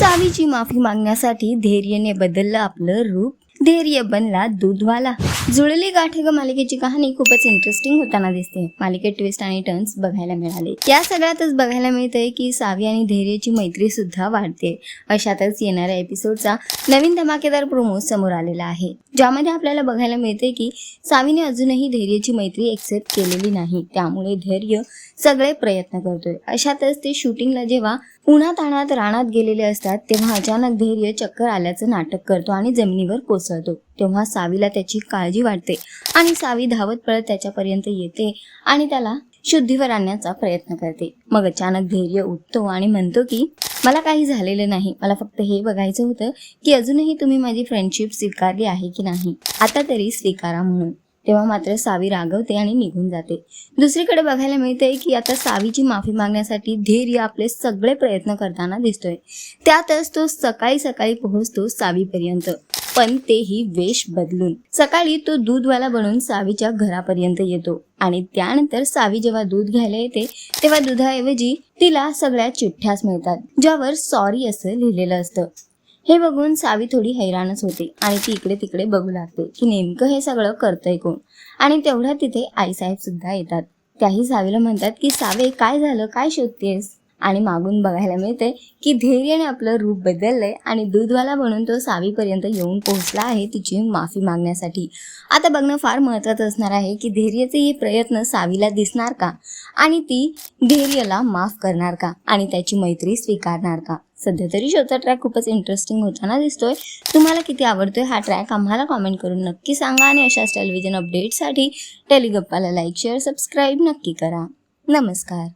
सावीची माफी मागण्यासाठी धैर्यने बदललं आपलं रूप. धैर्य बनला दूधवाला. जुळली गाठे ग मालिकेची कहाणी खूपच इंटरेस्टिंग होताना दिसते. मालिकेत ट्विस्ट आणि टर्न्स बघायला मिळाले. या सगळ्यातच बघायला मिळतंय की सावी आणि धैर्यची मैत्री सुद्धा वाढते. अशातच येणाऱ्या एपिसोडचा नवीन धमाकेदार प्रोमो समोर आलेला आहे. ज्यामध्ये आपल्याला बघायला मिळते की सावीने अजूनही धैर्यची मैत्री एक्सेप्ट केलेली नाही. त्यामुळे धैर्य सगळे प्रयत्न करतोय. अशातच ते शूटिंगला जेव्हा उन्हात आणत रानात गेलेले असतात तेव्हा अचानक धैर्य चक्कर आल्याचं नाटक करतो आणि जमिनीवर कोसळतो. तेव्हा सावीला त्याची काळजी वाटते आणि सावी धावत पळत त्याच्यापर्यंत येते आणि त्याला शुद्धीवर आणण्याचा प्रयत्न करते. मग अचानक धैर्य उठतो आणि म्हणतो की मला काही झालेलं नाही. मला फक्त हे बघायचं होतं की अजूनही तुम्ही माझी फ्रेंडशिप स्वीकारली आहे की नाही. आता तरी स्वीकारा म्हणून. तेव्हा मात्र सावी रागवते आणि निघून जाते. दुसरीकडे बघायला मिळते की आता सावीची माफी मागण्यासाठी धैर्य आपले सगळे प्रयत्न करताना दिसतोय. त्यातच तो सकाळी सकाळी पोहोचतो सावीपर्यंत. पण तेही वेश बदलून. सकाळी तो दूधवाला बनून सावीच्या घरापर्यंत येतो आणि त्यानंतर सावी जेव्हा दूध घ्यायला येते तेव्हा दुधाऐवजी तिला सगळ्या चिठ्ठ्याच मिळतात ज्यावर सॉरी असं लिहिलेलं असतं. हे बघून सावी थोडी हैराणच होते आणि ती इकडे तिकडे बघू लागते की नेमकं हे सगळं करतंय कोण? आणि तेवढ्या तिथे आईसाहेब सुद्धा येतात. त्याही सावीला म्हणतात की सावे काय झालं? काय शोधतेस? आणि मागून बघायला मिळते की धैर्याने आपलं रूप बदललंय आणि दूधवाला बनून तो सावीपर्यंत येऊन पोहोचला आहे तिची माफी मागण्यासाठी. आता बघणं फार महत्त्वाचं असणार आहे की धैर्याचे हे प्रयत्न सावीला दिसणार का? आणि ती धैर्यला माफ करणार का? आणि त्याची मैत्री स्वीकारणार का? सध्या तरी शोचा ट्रॅक खूपच इंटरेस्टिंग होताना दिसतोय. तुम्हाला किती आवडतोय हा ट्रॅक आम्हाला कॉमेंट करून नक्की सांगा आणि अशाच टेलिव्हिजन अपडेटसाठी टेलिगप्पाला लाईक शेअर सबस्क्राईब नक्की करा. नमस्कार.